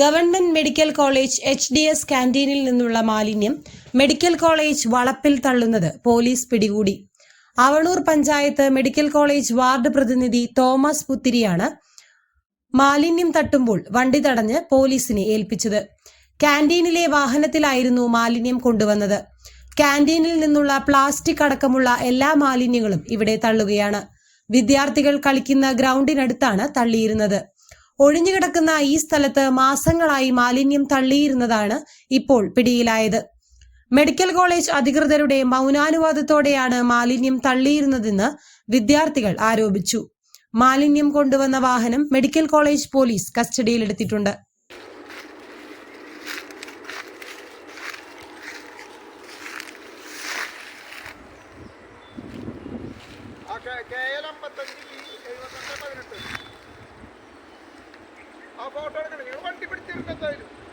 Government medical college H D S കാന്റീനിൽ നിന്നുള്ള മാലിന്യം medical college വളപ്പിൽ തള്ളുന്നത് പോലീസ് പിടികൂടി. Avanoor panchayat medical college ward പ്രതിനിധി തോമസ് പുത്തിരിയാണ് മാലിന്യം തട്ടുമ്പോൾ വണ്ടി തടഞ്ഞ് പോലീസിനെ ഏൽപ്പിച്ചത്. കാന്റീനിലെ വാഹനത്തിലായിരുന്നു മാലിന്യം കൊണ്ടുവന്നത്. കാന്റീനിൽ നിന്നുള്ള പ്ലാസ്റ്റിക് അടക്കമുള്ള എല്ലാ മാലിന്യങ്ങളും ഇവിടെ തള്ളുകയാണ്. വിദ്യാർത്ഥികൾ കളിക്കുന്ന ഗ്രൗണ്ടിനടുത്താണ് തള്ളിയിരുന്നത്. ഒഴിഞ്ഞുകിടക്കുന്ന ഈ സ്ഥലത്ത് മാസങ്ങളായി മാലിന്യം തള്ളിയിരുന്നതാണ് ഇപ്പോൾ പിടിയിലായത്. മെഡിക്കൽ കോളേജ് അധികൃതരുടെ മൗനാനുവാദത്തോടെയാണ് മാലിന്യം തള്ളിയിരുന്നതെന്ന് വിദ്യാർത്ഥികൾ ആരോപിച്ചു. മാലിന്യം കൊണ്ടുവന്ന വാഹനം മെഡിക്കൽ കോളേജ് പോലീസ് കസ്റ്റഡിയിലെടുത്തിട്ടുണ്ട്. കെ എൽ അമ്പത്തഞ്ച് എഴുപത്തഞ്ച് പതിനെട്ട്. ആ ഫോട്ടോ എടുക്കണം. നിങ്ങൾ വണ്ടി പിടിച്ചിട്ടുണ്ട് എന്തായാലും.